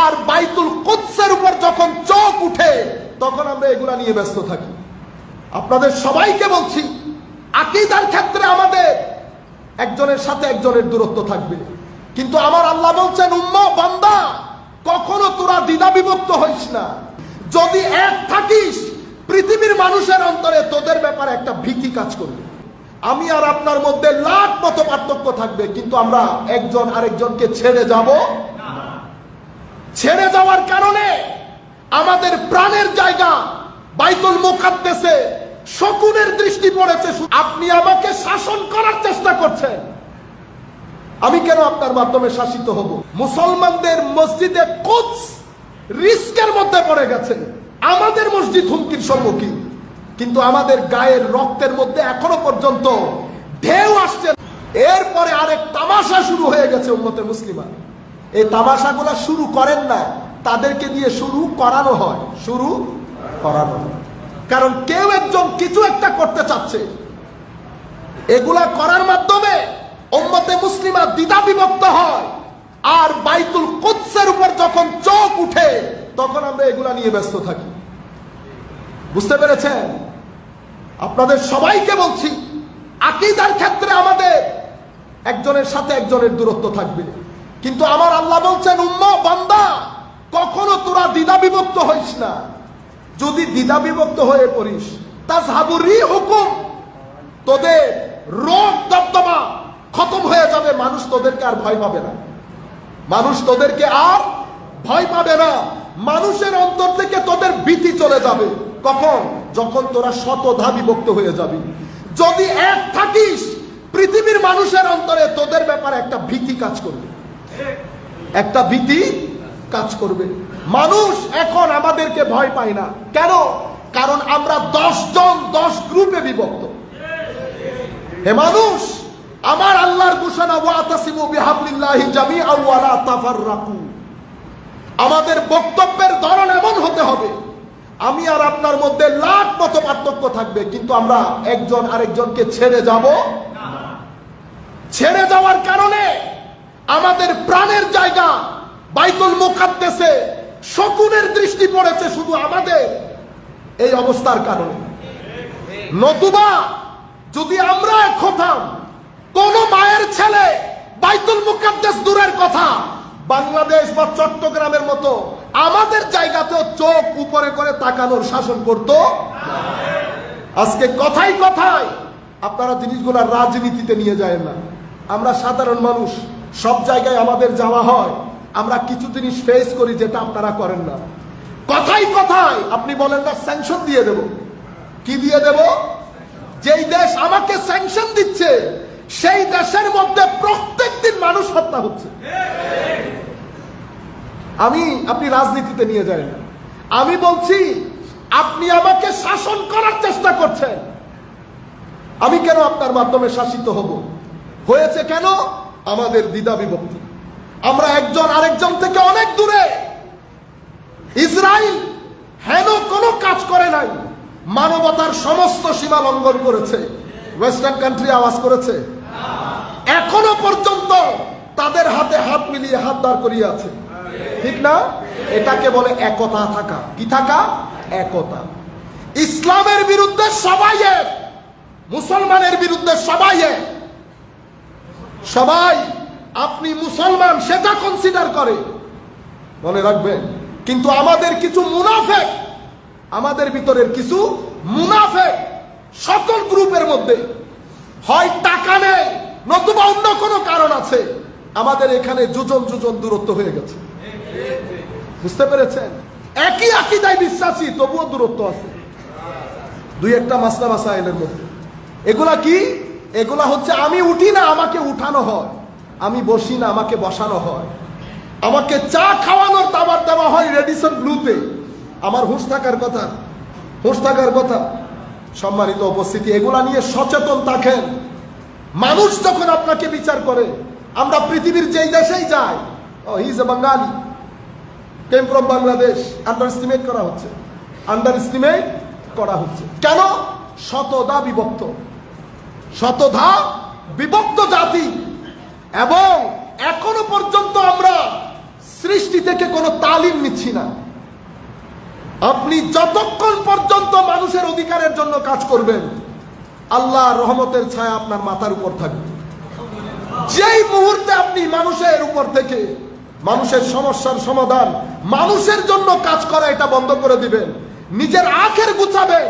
আর বাইতুল কুদসের উপর যখন চোখ উঠে, তখন আমরা এগুলা নিয়ে ব্যস্ত থাকি। আপনাদের সবাইকে বলছি, আকিদার ক্ষেত্রে আমাদের একজনের সাথে একজনের দূরত্ব থাকবে। কিন্তু আমার আল্লাহ বলছেন, উম্মা, বান্দা, কখনো তোরা দ্বিধা বিভক্ত হইস না। যদি এক থাকিস, পৃথিবীর মানুষের অন্তরে তোদের ব্যাপারে একটা ভীতি কাজ করবে। আমি আর আপনার মধ্যে লাখ মত পার্থক্য থাকবে, কিন্তু আমরা একজন আরেকজনকে ছেড়ে যাব। ছেড়ে যাওয়ার কারণে আমাদের প্রাণের জায়গা বাইতুল মুকাদ্দেসে শকুনের দৃষ্টি পড়েছে আপনি আমাকে শাসন করার চেষ্টা করছেন। আমি কেন আপনার মাধ্যমে শাসিত হব? মুসলমানদের মসজিদে কোচ রিস্কের মধ্যে পড়ে গেছে আমাদের মসজিদ হুমকির সম্মুখীন। কিন্তু আমাদের গায়ের রক্তের মধ্যে এখনও পর্যন্ত ঢেউ আসছে। এরপরে আরেক তামাশা শুরু হয়ে গেছে উন্মতে মুসলিমা। এই তামাশাগুলা শুরু করেন না, তাদেরকে দিয়ে শুরু করানো হয়, শুরু করানো কারণ কেউ একজন কিছু একটা করতে চাচ্ছে। এগুলা করার মাধ্যমে উম্মতে মুসলিমা দ্বিধা বিভক্ত হয়। আর বাইতুল কুদসের উপর যখন চোখ উঠে, তখন আমরা এগুলা নিয়ে ব্যস্ত থাকি। বুঝতে পেরেছেন? আপনাদের সবাইকে বলছি, আকিদার ক্ষেত্রে আমাদের একজনের সাথে একজনের দূরত্ব থাকবে। কিন্তু আমার আল্লাহ বলছেন, উম্মা, বান্দা, কখনো তোরা দ্বিধা বিভক্ত হইস না। যদি দ্বিধা বিভক্ত হয়ে পড়িস তাজহাবুরি হুকুম তোদের রোগ দবদবা খতম হয়ে যাবে, মানুষ তোদেরকে আর ভয় পাবে না। মানুষ তোদেরকে আর ভয় পাবে না। মানুষের অন্তর থেকে তোদের ভীতি চলে যাবে। কখন? যখন তোরা শতধা বিভক্ত হয়ে যাবি। যদি এক থাকিস, পৃথিবীর মানুষের অন্তরে তোদের ব্যাপারে একটা ভীতি কাজ করবে। একটা ভীতি কাজ করবে। মানুষ এখন আমাদেরকে ভয় পায় না। কেন? কারণ আমরা দশ জন, দশ গ্রুপে বিভক্ত। হে মানুষ, আমার আল্লাহর আমাদের বক্তব্যের ধরন এমন হতে হবে আমি আর আপনার মধ্যে লাখ মত পার্থক্য থাকবে, কিন্তু আমরা একজন আরেকজনকে ছেড়ে যাব। ছেড়ে যাওয়ার কারণে আমাদের প্রাণের জায়গা বাইতুল মুখাদ্দেশে শকুনের দৃষ্টি পড়েছে শুধু আমাদের এই অবস্থার কারণে। নতুবা যদি আমরা এক হতাম, কোন মায়ের ছেলে বাইতুল মুখাদ্দেশ দূরের কথা, বাংলাদেশ বা চট্টগ্রামের মতো আমাদের জায়গাতেও চোখ উপরে করে তাকানোর শাসন করত। আজকে কথাই কথাই আপনারা জিনিসগুলা রাজনীতিতে নিয়ে যায় না। আমরা সাধারণ মানুষ, সব জায়গায় আমাদের যাওয়া হয়। আমরা কিছু জিনিস ফেস করি যেটা আপনারা করেন না। কথাই কথাই আপনি বলেন না স্যাংশন দিয়ে দেব। কি দিয়ে দেব? যেই দেশ আমাকে স্যাংশন দিচ্ছে, সেই দেশের মধ্যে প্রত্যেক দিন মানুষ হত্যা হচ্ছে। আমি, আপনি রাজনীতিতে নিয়ে যান। না আমি বলছি, আপনি আমাকে শাসন করার চেষ্টা করছেন। আমি কেন আপনার মাধ্যমে শাসিত হব? হয়েছে কেন? আমাদের দ্বিধা বিভক্তি। আমরা একজন আরেকজন থেকে অনেক দূরে। ইসরায়েল হেন কোনো কাজ করে নাই। মানবতার সমস্ত সীমা লঙ্ঘন করেছে। ওয়েস্টার্ন কান্ট্রি আওয়াজ করেছে। এখনও পর্যন্ত তাদের হাতে হাত মিলিয়ে হাত দাঁড় করিয়ে আছে। ঠিক না? এটাকে বলে একতা থাকা। কি থাকা? একতা। ইসলামের বিরুদ্ধে সবাই এক। মুসলমানের বিরুদ্ধে সবাই এক। সবাই, আপনি মুসলমান, সেটা কনসিডার করে। মনে রাখবেন। কিন্তু আমাদের কিছু মুনাফেক, আমাদের ভিতরের কিছু মুনাফেক, সকল গ্রুপের মধ্যে হয় টাকা নেই, নতুবা অন্য কোনো কারণ আছে। আমাদের এখানে যুজন যুজন দূরত্ব হয়ে গেছে। বুঝতে পেরেছেন? একই আকিদায় বিশ্বাসী, তবুও দূরত্ব আছে। দুই একটা মাসলা মাসাইলের মধ্যে। এগুলা কি? এগুলা হচ্ছে আমি উঠি না, আমাকে উঠানো হয়। আমি বসি না, আমাকে বসানো হয়। আমাকে চা খাওয়ানোর দাবার দেওয়া হয় রেডিসন ব্লুতে আমার হুঁশ থাকার কথা, হুঁশ থাকার কথা। সম্মানিত উপস্থিতি, এগুলা নিয়ে সচেতন থাকেন। মানুষ যখন আপনাকে বিচার করে, আমরা পৃথিবীর যেই দেশেই যাই, ও he's a Bengali came from Bangladesh underestimate করা হচ্ছে। আন্ডার এস্টিমেট করা হচ্ছে। কেন? শতধা বিভক্ত। শতধা বিভক্ত জাতি। এবং এখনও পর্যন্ত আমরা সৃষ্টি থেকে কোনো তালিম নিচ্ছি না। আপনি যতক্ষণ পর্যন্ত মানুষের অধিকারের জন্য কাজ করবেন আল্লাহ রহমতের ছায়া আপনার মাথার উপর থাকবে। যেই মুহূর্তে আপনি মানুষের উপর থেকে মানুষের সমস্যার সমাধান। মানুষের জন্য কাজ করা এটা বন্ধ করে দিবেন। নিজের আখের গুছাবেন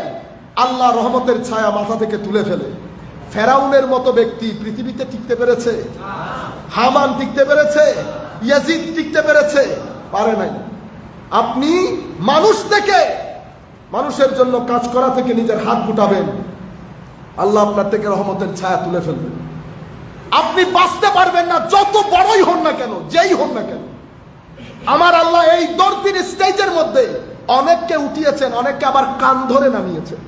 আল্লাহ রহমতের ছায়া মাথা থেকে তুলে ফেলে। ফেরাউনের মতো ব্যক্তি পৃথিবীতে টিকতে পেরেছে। হামান টিকতে পেরেছে। ইয়াজিদ টিকতে পেরেছে। পারে নাই। আপনি মানুষ থেকে, মানুষের জন্য কাজ করা থেকে নিজের হাত গুটাবেন। আল্লাহ আপনার থেকে রহমতের ছায়া তুলে ফেলবেন। আপনি বাঁচতে পারবেন না, যত বড়ই হন না কেন, যেই হন না কেন। আমার আল্লাহ এই দর্দিন স্টেজের মধ্যে অনেককে উঠিয়েছেন, অনেককে আবার কান ধরে নামিয়েছেন।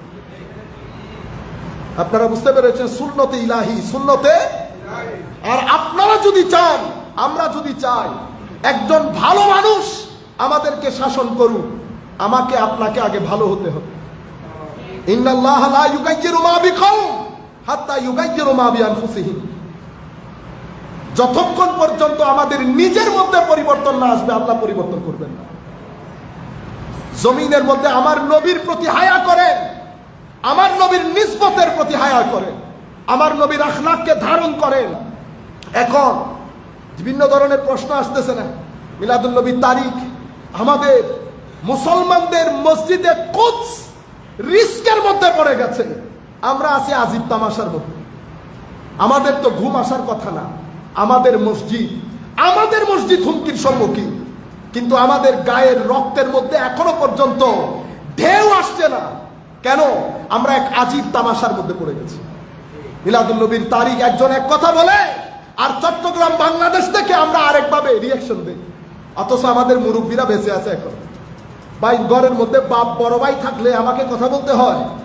আপনারা বুঝতে পেরেছেন শূন্যতে ইলাহি শূন্যতে আর আপনারা যদি চান, আমরা যদি চাই, একজন ভালো মানুষ আমাদেরকে শাসন করুক, আমাকে আপনাকে আগে ভালো হতে হবে। ইন্নাল্লাহ লা ইউগাইয়িরু মা বিকওম হাত্তা ইউগাইয়িরু মা বিআনফুসিহিম। যতক্ষণ পর্যন্ত আমাদের নিজের মধ্যে পরিবর্তন না আসবে, আল্লাহ পরিবর্তন করবেন না। জমিনের মধ্যে আমার নবীর প্রতি হায়া করেন, আমার নবীর নিসবতের প্রতি হায়া করেন, আমার নবীর আখলাককে ধারণ করেন। এখন বিভিন্ন ধরনের প্রশ্ন আসতেছে না। মিলাদুল নবীর তারিখ, আমাদের মুসলমানদের মসজিদে কোচ রিস্কের মধ্যে পড়ে গেছে। আমরা আছি আজিব তামাশার মধ্যে। আমাদের তো ঘুম আসার কথা না। আমাদের মসজিদ আমাদের মসজিদ হুমকির সম্মুখীন। কিন্তু আমাদের গায়ের রক্তের মধ্যে এখনও পর্যন্ত ঢেউ আসছে না। কেন? আমরা এক আজীব তামাশার মধ্যে পড়ে গেছি। মিলাদুল নবীর তারিখ একজন এক কথা বলে, আর চট্টগ্রাম, বাংলাদেশ থেকে আমরা আরেকভাবে রিয়াকশন দিই। অথচ আমাদের মুরব্বীরা বেঁচে আছে এখন। ভাই, ঘরের মধ্যে বাপ, বড় ভাই থাকলে আমাকে কথা বলতে হয়।